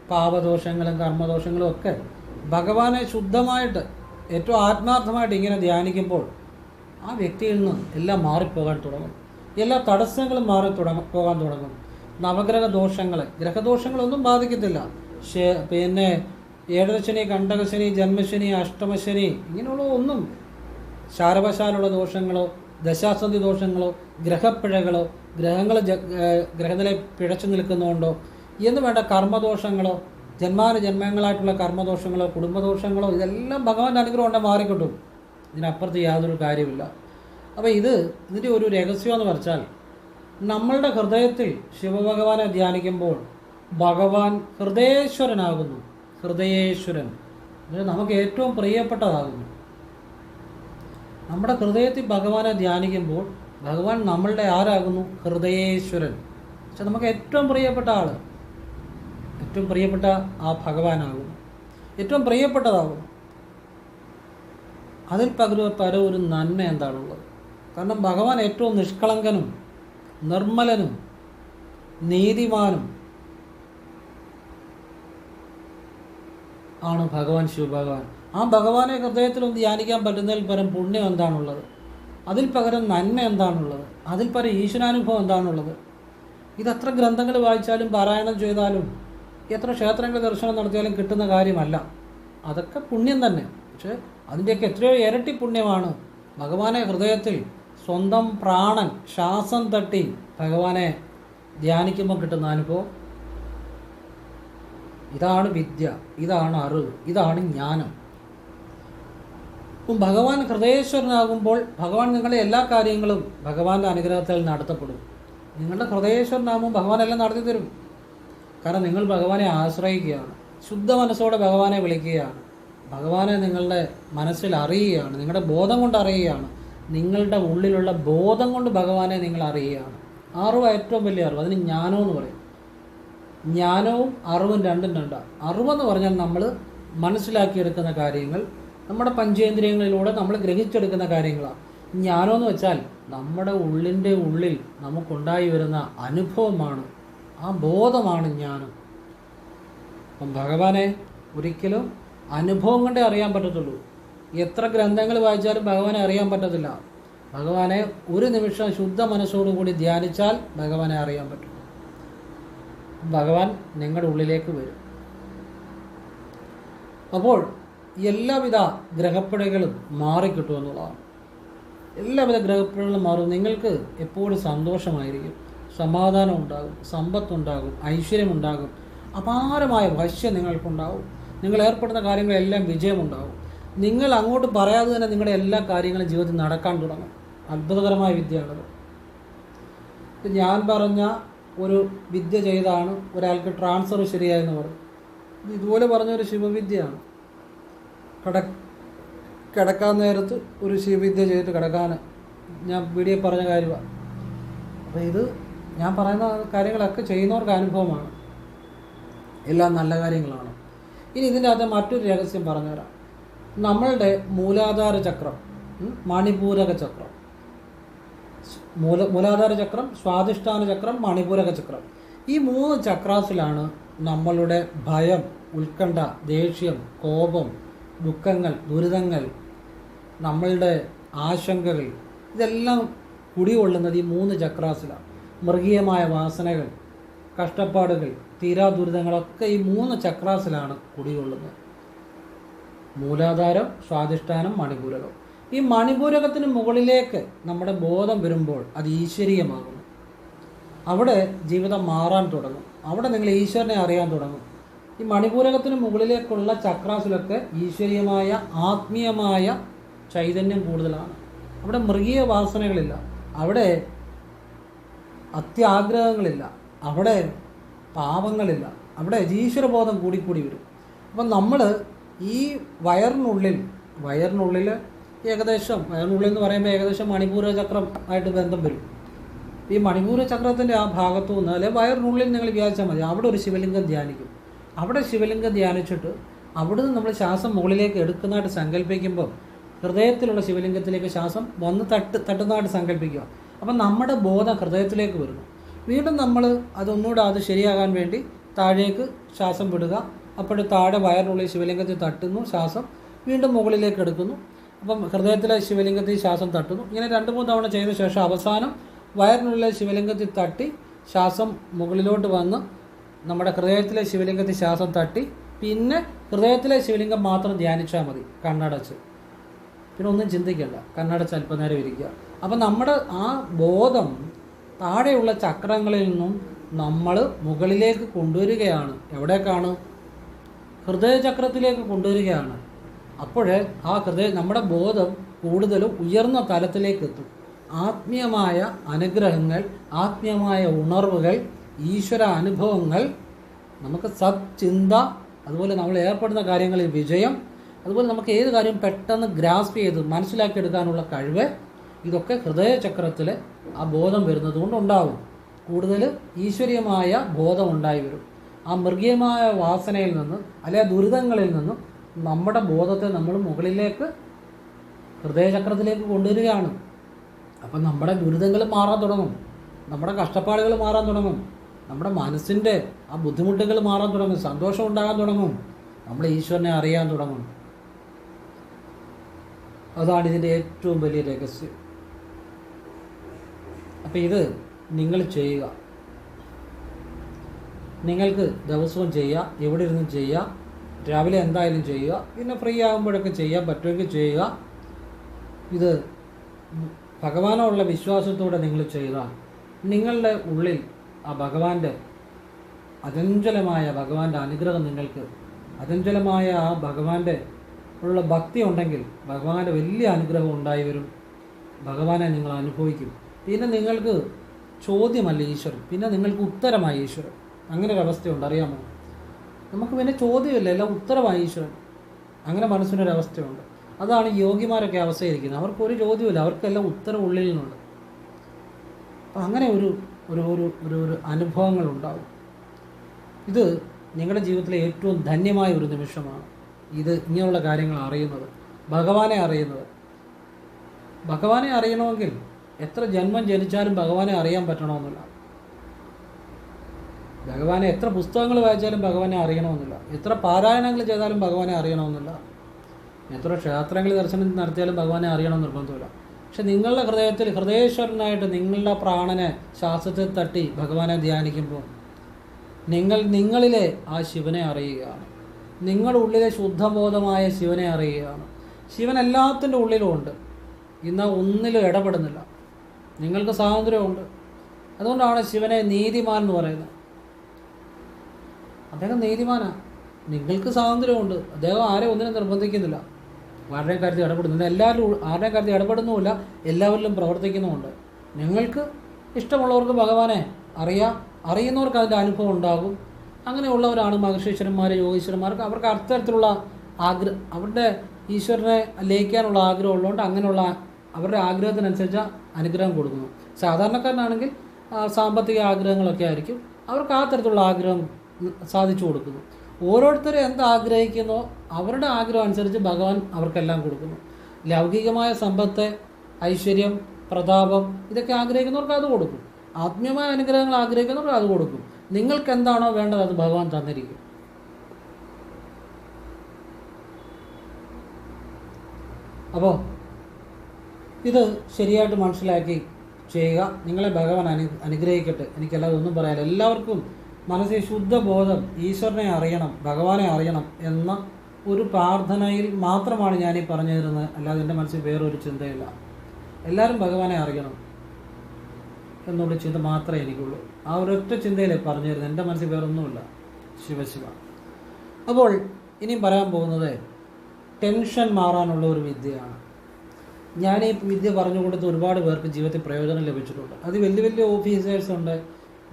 പാപദോഷങ്ങളും കർമ്മദോഷങ്ങളും ഒക്കെ ഭഗവാനെ ശുദ്ധമായിട്ട് ഏറ്റവും ആത്മാർത്ഥമായിട്ട് ഇങ്ങനെ ധ്യാനിക്കുമ്പോൾ ആ വ്യക്തിയിൽ നിന്ന് എല്ലാം മാറിപ്പോകാൻ തുടങ്ങും. എല്ലാ തടസ്സങ്ങളും മാറി തുടങ്ങും പോകാൻ തുടങ്ങും. നവഗ്രഹ ദോഷങ്ങൾ ഗ്രഹദോഷങ്ങളൊന്നും ബാധിക്കത്തില്ല. പിന്നെ ഏഴരശനി കണ്ടകശനി ജന്മശനി അഷ്ടമശനി ഇങ്ങനെയുള്ള ഒന്നും ശാരവശാലുള്ള ദോഷങ്ങളോ ദശാസന്ധി ദോഷങ്ങളോ ഗ്രഹപ്പിഴകളോ ഗ്രഹങ്ങൾ ഗ്രഹനില പിഴച്ചു നിൽക്കുന്നതുകൊണ്ടോ എന്ന് വേണ്ട കർമ്മദോഷങ്ങളോ ജന്മാന ജന്മങ്ങളായിട്ടുള്ള കർമ്മദോഷങ്ങളോ കുടുംബദോഷങ്ങളോ ഇതെല്ലാം ഭഗവാന്റെ അനുഗ്രഹം ഉണ്ടെങ്കിൽ മാറിക്കിട്ടും. ഇതിനപ്പുറത്ത് യാതൊരു കാര്യമില്ല അപ്പോൾ ഇത് ഇതിന്റെ ഒരു രഹസ്യം എന്ന് വെച്ചാൽ നമ്മളുടെ ഹൃദയത്തിൽ ശിവഭഗവാനെ ധ്യാനിക്കുമ്പോൾ ഭഗവാൻ ഹൃദയേശ്വരനാകുന്നു. ഹൃദയേശ്വരൻ. നമുക്ക് ഏറ്റവും പ്രിയപ്പെട്ടതാകുന്നു. നമ്മുടെ ഹൃദയത്തിൽ ഭഗവാനെ ധ്യാനിക്കുമ്പോൾ ഭഗവാൻ നമ്മളുടെ ആരാകുന്നു? ഹൃദയേശ്വരൻ. പക്ഷെ നമുക്ക് ഏറ്റവും പ്രിയപ്പെട്ട ആൾ ഏറ്റവും പ്രിയപ്പെട്ട ആ ഭഗവാനാകും ഏറ്റവും പ്രിയപ്പെട്ടതാകും അതിൽ പകരം പരം ഒരു നന്മ എന്താണുള്ളത്? കാരണം ഭഗവാൻ ഏറ്റവും നിഷ്കളങ്കനും നിർമ്മലനും നീതിമാനും ആണ് ഭഗവാൻ ശിവഭഗവാൻ. ആ ഭഗവാനെ ഹൃദയത്തിലൊന്ന് ധ്യാനിക്കാൻ പറ്റുന്നതിൽ പരം പുണ്യം എന്താണുള്ളത്? അതിൽ പകരം നന്മ എന്താണുള്ളത്? അതിൽ പരം ഈശ്വരാനുഭവം എന്താണുള്ളത്? ഇതെത്ര ഗ്രന്ഥങ്ങൾ വായിച്ചാലും പാരായണം ചെയ്താലും എത്ര ക്ഷേത്രങ്ങൾ ദർശനം നടത്തിയാലും കിട്ടുന്ന കാര്യമല്ല. അതൊക്കെ പുണ്യം തന്നെ. പക്ഷേ അതിന്റെയൊക്കെ എത്രയോ ഇരട്ടി പുണ്യമാണ് ഭഗവാനെ ഹൃദയത്തിൽ സ്വന്തം പ്രാണൻ ശ്വാസം തട്ടി ഭഗവാനെ ധ്യാനിക്കുമ്പോൾ കിട്ടുന്ന അനുഭവം? ഇതാണ് വിദ്യ ഇതാണ് അറിവ് ഇതാണ് ജ്ഞാനം. അപ്പം ഭഗവാൻ ഹൃദയേശ്വരനാകുമ്പോൾ ഭഗവാൻ നിങ്ങളുടെ എല്ലാ കാര്യങ്ങളും ഭഗവാന്റെ അനുഗ്രഹത്തിൽ നടത്തപ്പെടും. നിങ്ങളുടെ ഹൃദയേശ്വരനാകുമ്പോൾ ഭഗവാൻ എല്ലാം നടത്തി തരും. കാരണം നിങ്ങൾ ഭഗവാനെ ആശ്രയിക്കുകയാണ്. ശുദ്ധ മനസ്സോടെ ഭഗവാനെ വിളിക്കുകയാണ്. ഭഗവാനെ നിങ്ങളുടെ മനസ്സിൽ അറിയുകയാണ്. നിങ്ങളുടെ ബോധം കൊണ്ട് അറിയുകയാണ്. നിങ്ങളുടെ ഉള്ളിലുള്ള ബോധം കൊണ്ട് ഭഗവാനെ നിങ്ങൾ അറിയുകയാണ്. അറിവ് ഏറ്റവും വലിയ അറിവ്. അതിന് ജ്ഞാനം എന്ന് പറയും. ജ്ഞാനവും അറിവും രണ്ടും രണ്ടാണ് അറിവെന്ന് പറഞ്ഞാൽ നമ്മൾ മനസ്സിലാക്കിയെടുക്കുന്ന കാര്യങ്ങൾ നമ്മുടെ പഞ്ചേന്ദ്രിയങ്ങളിലൂടെ നമ്മൾ ഗ്രഹിച്ചെടുക്കുന്ന കാര്യങ്ങളാണ് ജ്ഞാനം എന്ന് വെച്ചാൽ നമ്മുടെ ഉള്ളിന്റെ ഉള്ളിൽ നമുക്കുണ്ടായി വരുന്ന അനുഭവമാണ്. ആ ബോധമാണ് ജ്ഞാനം. അപ്പം ഭഗവാനെ ഒരിക്കലും അനുഭവം കൊണ്ടേ അറിയാൻ പറ്റത്തുള്ളൂ. എത്ര ഗ്രന്ഥങ്ങൾ വായിച്ചാലും ഭഗവാനെ അറിയാൻ പറ്റത്തില്ല. ഭഗവാനെ ഒരു നിമിഷം ശുദ്ധ മനസ്സോടുകൂടി ധ്യാനിച്ചാൽ ഭഗവാനെ അറിയാൻ പറ്റും. ഭഗവാൻ നിങ്ങളുടെ ഉള്ളിലേക്ക് വരും. അപ്പോൾ എല്ലാവിധ ഗ്രഹപ്പിഴകളും മാറിക്കിട്ടും എന്നുള്ളതാണ്. എല്ലാവിധ ഗ്രഹപ്പിഴകളും മാറും. നിങ്ങൾക്ക് എപ്പോഴും സന്തോഷമായിരിക്കും. സമാധാനം ഉണ്ടാകും. സമ്പത്തുണ്ടാകും. ഐശ്വര്യമുണ്ടാകും. അപാരമായ വശ്യം നിങ്ങൾക്കുണ്ടാകും നിങ്ങൾ ഏർപ്പെടുന്ന കാര്യങ്ങളെല്ലാം വിജയമുണ്ടാകും നിങ്ങൾ അങ്ങോട്ട് പറയാതെ തന്നെ നിങ്ങളുടെ എല്ലാ കാര്യങ്ങളും ജീവിതത്തിൽ നടക്കാൻ തുടങ്ങും. അത്ഭുതകരമായ വിദ്യയാണത്. ഞാൻ പറഞ്ഞ ഒരു വിദ്യ ചെയ്താണ് ഒരാൾക്ക് ട്രാൻസ്ഫർ ശരിയായെന്ന് പറയും. ഇത് ഇതുപോലെ പറഞ്ഞ ഒരു ശിവവിദ്യയാണ്. കട കിടക്കാൻ നേരത്ത് ഒരു ശിവവിദ്യ ചെയ്തിട്ട് കിടക്കാൻ ഞാൻ വീഡിയോ പറഞ്ഞ കാര്യമാണ് അപ്പോൾ ഇത് ഞാൻ പറയുന്ന കാര്യങ്ങളൊക്കെ ചെയ്യുന്നവർക്ക് അനുഭവമാണ്. എല്ലാം നല്ല കാര്യങ്ങളാണ്. ഇനി ഇതിന്റെ അകത്ത് മറ്റൊരു രഹസ്യം പറഞ്ഞുതരാം. നമ്മളുടെ മൂലാധാര ചക്രം മണിപൂരക ചക്രം. മൂല മൂലാധാര ചക്രം സ്വാധിഷ്ഠാന ചക്രം മണിപൂരക ചക്രം. ഈ മൂന്ന് ചക്രാസിലാണ് നമ്മളുടെ ഭയം ഉത്കണ്ഠ ദേഷ്യം കോപം ദുഃഖങ്ങൾ ദുരിതങ്ങൾ നമ്മളുടെ ആശങ്കകൾ ഇതെല്ലാം കുടികൊള്ളുന്നത് ഈ മൂന്ന് ചക്രാസിലാണ്. മൃഗീയമായ വാസനകൾ കഷ്ടപ്പാടുകൾ തീരാ ദുരിതങ്ങളൊക്കെ ഈ മൂന്ന് ചക്രാസിലാണ് കുടികൊള്ളുന്നത്. മൂലാധാരം സ്വാധിഷ്ഠാനം മണിപൂരകം. ഈ മണിപൂരകത്തിന് മുകളിലേക്ക് നമ്മുടെ ബോധം വരുമ്പോൾ അത് ഈശ്വരീയമാകുന്നു. അവിടെ ജീവിതം മാറാൻ തുടങ്ങും. അവിടെ നിങ്ങൾ ഈശ്വരനെ അറിയാൻ തുടങ്ങും. ഈ മണിപൂരകത്തിന് മുകളിലേക്കുള്ള ചക്രാസിലൊക്കെ ഈശ്വരീയമായ ആത്മീയമായ ചൈതന്യം കൂടുതലാണ്. അവിടെ മൃഗീയ വാസനകളില്ല. അവിടെ അത്യാഗ്രഹങ്ങളില്ല. അവിടെ പാപങ്ങളില്ല. അവിടെ ഈശ്വരബോധം കൂടിക്കൂടി വരും. അപ്പം നമ്മൾ ഈ വയറിനുള്ളിൽ വയറിനുള്ളിൽ ഏകദേശം വയറിനുള്ളിൽ എന്ന് പറയുമ്പോൾ ഏകദേശം മണിപൂര ചക്രം ആയിട്ട് ബന്ധം വരും. ഈ മണിപൂര ചക്രത്തിന്റെ ആ ഭാഗത്തു നിന്ന് അല്ലെ വയറിനുള്ളിൽ നിങ്ങൾ വിചാരിച്ചാൽ മതി അവിടെ ഒരു ശിവലിംഗം ധ്യാനിക്കും. അവിടെ ശിവലിംഗം ധ്യാനിച്ചിട്ട് അവിടുന്ന് നമ്മൾ ശ്വാസം മുകളിലേക്ക് എടുക്കുന്നതായിട്ട് സങ്കല്പിക്കുമ്പോൾ ഹൃദയത്തിലുള്ള ശിവലിംഗത്തിലേക്ക് ശ്വാസം വന്ന് തട്ട് തട്ടുന്നതായിട്ട് സങ്കല്പിക്കുക. അപ്പം നമ്മുടെ ബോധം ഹൃദയത്തിലേക്ക് വരുന്നു. വീണ്ടും നമ്മൾ അതൊന്നുകൂടെ അത് ശരിയാകാൻ വേണ്ടി താഴേക്ക് ശ്വാസം വിടുക. അപ്പോൾ താഴെ വയറിനുള്ളിൽ ശിവലിംഗത്തിൽ തട്ടുന്നു ശ്വാസം വീണ്ടും മുകളിലേക്ക് എടുക്കുന്നു. അപ്പം ഹൃദയത്തിലെ ശിവലിംഗത്തിൽ ശ്വാസം തട്ടുന്നു. ഇങ്ങനെ രണ്ട് മൂന്ന് തവണ ചെയ്ത ശേഷം അവസാനം വയറിനുള്ളിലെ ശിവലിംഗത്തിൽ തട്ടി ശ്വാസം മുകളിലോട്ട് വന്ന് നമ്മുടെ ഹൃദയത്തിലെ ശിവലിംഗത്തിൽ ശ്വാസം തട്ടി. പിന്നെ ഹൃദയത്തിലെ ശിവലിംഗം മാത്രം ധ്യാനിച്ചാൽ മതി കണ്ണടച്ച്. പിന്നെ ഒന്നും ചിന്തിക്കണ്ട കണ്ണടച്ച് അല്പനേരം ഇരിക്കുക. അപ്പം നമ്മുടെ ആ ബോധം താഴെയുള്ള ചക്രങ്ങളിൽ നിന്നും നമ്മൾ മുകളിലേക്ക് കൊണ്ടുവരികയാണ്. എവിടേക്കാണ്? ഹൃദയചക്രത്തിലേക്ക് കൊണ്ടുവരികയാണ്. അപ്പോഴേ ആ ഹൃദയ നമ്മുടെ ബോധം കൂടുതലും ഉയർന്ന തലത്തിലേക്ക് എത്തും ആത്മീയമായ അനുഗ്രഹങ്ങൾ ആത്മീയമായ ഉണർവുകൾ ഈശ്വര അനുഭവങ്ങൾ നമുക്ക് സത് ചിന്ത അതുപോലെ നമ്മൾ ഏർപ്പെടുന്ന കാര്യങ്ങളിൽ വിജയം അതുപോലെ നമുക്ക് ഏത് കാര്യം പെട്ടെന്ന് ഗ്രാസ്പ് ചെയ്ത് മനസ്സിലാക്കിയെടുക്കാനുള്ള കഴിവ് ഇതൊക്കെ ഹൃദയചക്രത്തിൽ ആ ബോധം വരുന്നത് കൊണ്ട് ഉണ്ടാവും. കൂടുതൽ ഈശ്വരീയമായ ബോധം ഉണ്ടായി വരും. ആ മൃഗീയമായ വാസനയിൽ നിന്ന് അല്ലെ ദുരിതങ്ങളിൽ നിന്നും നമ്മുടെ ബോധത്തെ നമ്മൾ മുകളിലേക്ക് ഹൃദയചക്രത്തിലേക്ക് കൊണ്ടുവരികയാണ്. അപ്പം നമ്മുടെ ദുരിതങ്ങൾ മാറാൻ തുടങ്ങും. നമ്മുടെ കഷ്ടപ്പാടുകൾ മാറാൻ തുടങ്ങും. നമ്മുടെ മനസ്സിന്റെ ആ ബുദ്ധിമുട്ടുകൾ മാറാൻ തുടങ്ങും. സന്തോഷം ഉണ്ടാകാൻ തുടങ്ങും. നമ്മൾ ഈശ്വരനെ അറിയാൻ തുടങ്ങും. അതാണ് ഇതിന്റെ ഏറ്റവും വലിയ രഹസ്യം. അപ്പം ഇത് നിങ്ങൾ ചെയ്യുക. നിങ്ങൾക്ക് ദിവസവും ചെയ്യുക എവിടെ ഇരുന്നും ചെയ്യുക രാവിലെ എന്തായാലും ചെയ്യുക പിന്നെ ഫ്രീ ആകുമ്പോഴൊക്കെ ചെയ്യാൻ പറ്റുമെങ്കിൽ ചെയ്യുക. ഇത് ഭഗവാനുള്ള വിശ്വാസത്തോടെ നിങ്ങൾ ചെയ്താൽ നിങ്ങളുടെ ഉള്ളിൽ ആ ഭഗവാന്റെ അചഞ്ചലമായ ഭഗവാന്റെ അനുഗ്രഹം നിങ്ങൾക്ക് അചഞ്ചലമായ ആ ഭഗവാന്റെ ഉള്ള ഭക്തി ഉണ്ടെങ്കിൽ ഭഗവാന്റെ വലിയ അനുഗ്രഹം ഉണ്ടായി വരും. ഭഗവാനെ നിങ്ങൾ അനുഭവിക്കും. പിന്നെ നിങ്ങൾക്ക് ചോദ്യമല്ല ഈശ്വരൻ. പിന്നെ നിങ്ങൾക്ക് ഉത്തരമായി ഈശ്വരൻ. അങ്ങനെ ഒരു അവസ്ഥയുണ്ട് അറിയാമോ? നമുക്ക് പിന്നെ ചോദ്യമില്ല എല്ലാം ഉത്തരമായി ഈശ്വരൻ. അങ്ങനെ മനസ്സിനൊരവസ്ഥയുണ്ട്. അതാണ് യോഗിമാരൊക്കെ അവസ്ഥയിരിക്കുന്നത്. അവർക്കൊരു ചോദ്യമില്ല അവർക്കെല്ലാം ഉത്തരം ഉള്ളിൽ നിന്നുണ്ട്. അപ്പം അങ്ങനെ ഒരു ഒരു ഒരു ഒരു ഒരു അനുഭവങ്ങൾ ഉണ്ടാവും ഇത് നിങ്ങളുടെ ജീവിതത്തിലെ ഏറ്റവും ധന്യമായ ഒരു നിമിഷമാണ്. ഇത് ഇങ്ങനെയുള്ള കാര്യങ്ങൾ അറിയുന്നത് ഭഗവാനെ അറിയുന്നത്. ഭഗവാനെ അറിയണമെങ്കിൽ എത്ര ജന്മം ജനിച്ചാലും ഭഗവാനെ അറിയാൻ പറ്റണമെന്നില്ല. ഭഗവാനെ എത്ര പുസ്തകങ്ങൾ വായിച്ചാലും ഭഗവാനെ അറിയണമെന്നില്ല. എത്ര പാരായണങ്ങൾ ചെയ്താലും ഭഗവാനെ അറിയണമെന്നില്ല. എത്ര ക്ഷേത്രങ്ങൾ ദർശനം നടത്തിയാലും ഭഗവാനെ അറിയണം നിർബന്ധമില്ല. പക്ഷെ നിങ്ങളുടെ ഹൃദയത്തിൽ ഹൃദയേശ്വരനായിട്ട് നിങ്ങളുടെ പ്രാണനെ ശ്വാസത്തിൽ തട്ടി ഭഗവാനെ ധ്യാനിക്കുമ്പോൾ നിങ്ങൾ നിങ്ങളിലെ ആ ശിവനെ അറിയുകയാണ്. നിങ്ങളുടെ ഉള്ളിലെ ശുദ്ധബോധമായ ശിവനെ അറിയുകയാണ്. ശിവൻ എല്ലാത്തിന്റെ ഉള്ളിലും ഉണ്ട്. ഇന്ന് ഒന്നിലും ഇടപെടുന്നില്ല. നിങ്ങൾക്ക് സ്വാതന്ത്ര്യമുണ്ട്. അതുകൊണ്ടാണ് ശിവനെ നീതിമാൻ എന്ന് പറയുന്നത്. അദ്ദേഹം നീതിമാനാണ് നിങ്ങൾക്ക് സ്വാതന്ത്ര്യമുണ്ട്. അദ്ദേഹം ആരെ ഒന്നിനും നിർബന്ധിക്കുന്നില്ല. ആരുടെയും കാര്യത്തിൽ ഇടപെടുന്നില്ല. എല്ലാവരും ആരുടെയും കാര്യത്തിൽ ഇടപെടുന്നുമില്ല. എല്ലാവരിലും പ്രവർത്തിക്കുന്നുമുണ്ട്. നിങ്ങൾക്ക് ഇഷ്ടമുള്ളവർക്ക് ഭഗവാനെ അറിയാം. അറിയുന്നവർക്ക് അതിന്റെ അനുഭവം ഉണ്ടാകും. അങ്ങനെയുള്ളവരാണ് മഹർഷീശ്വരന്മാർ യോഗീശ്വരന്മാർക്ക് അവർക്ക് അത്തരത്തിലുള്ള ആഗ്രഹം അവരുടെ ഈശ്വരനെ ലയിക്കാനുള്ള ആഗ്രഹം ഉള്ളതുകൊണ്ട് അങ്ങനെയുള്ള അവരുടെ ആഗ്രഹത്തിനനുസരിച്ച് അനുഗ്രഹം കൊടുക്കുന്നു. സാധാരണക്കാരനാണെങ്കിൽ സാമ്പത്തിക ആഗ്രഹങ്ങളൊക്കെ ആയിരിക്കും. അവർക്ക് ആ തരത്തിലുള്ള ആഗ്രഹം സാധിച്ചു കൊടുക്കുന്നു. ഓരോരുത്തരും എന്താഗ്രഹിക്കുന്നോ അവരുടെ ആഗ്രഹം അനുസരിച്ച് ഭഗവാൻ അവർക്കെല്ലാം കൊടുക്കുന്നു. ലൗകികമായ സമ്പത്ത് ഐശ്വര്യം പ്രതാപം ഇതൊക്കെ ആഗ്രഹിക്കുന്നവർക്ക് അത് കൊടുക്കും. ആത്മീയമായ അനുഗ്രഹങ്ങൾ ആഗ്രഹിക്കുന്നവർക്ക് അത് കൊടുക്കും. നിങ്ങൾക്ക് എന്താണോ വേണ്ടത് അത് ഭഗവാൻ തന്നിരിക്കും. അപ്പോൾ ഇത് ശരിയായിട്ട് മനസ്സിലാക്കി ചെയ്യുക. നിങ്ങളെ ഭഗവാൻ അനു അനുഗ്രഹിക്കട്ടെ. എനിക്കല്ലാതെ ഒന്നും പറയാനില്ല. എല്ലാവർക്കും മനസ്സിൽ ശുദ്ധബോധം ഈശ്വരനെ അറിയണം ഭഗവാനെ അറിയണം എന്ന ഒരു പ്രാർത്ഥനയിൽ മാത്രമാണ് ഞാൻ ഈ പറഞ്ഞു തരുന്നത് അല്ലാതെ എന്റെ മനസ്സിൽ വേറൊരു ചിന്തയില്ല. എല്ലാവരും ഭഗവാനെ അറിയണം എന്നുള്ള ചിന്ത മാത്രമേ എനിക്കുള്ളൂ. ആ ഒരൊറ്റ ചിന്തയിലേ പറഞ്ഞു തരുന്നത് എന്റെ മനസ്സിൽ വേറൊന്നുമില്ല. ശിവശിവ അപ്പോൾ ഇനിയും പറയാൻ പോകുന്നത് ടെൻഷൻ മാറാനുള്ള ഒരു വിദ്യയാണ്. ഞാൻ ഈ വിദ്യ പറഞ്ഞു കൊടുത്ത് ഒരുപാട് പേർക്ക് ജീവിതത്തിൽ പ്രയോജനം ലഭിച്ചിട്ടുണ്ട്. അത് വലിയ വലിയ ഓഫീസേഴ്സ് ഉണ്ട്.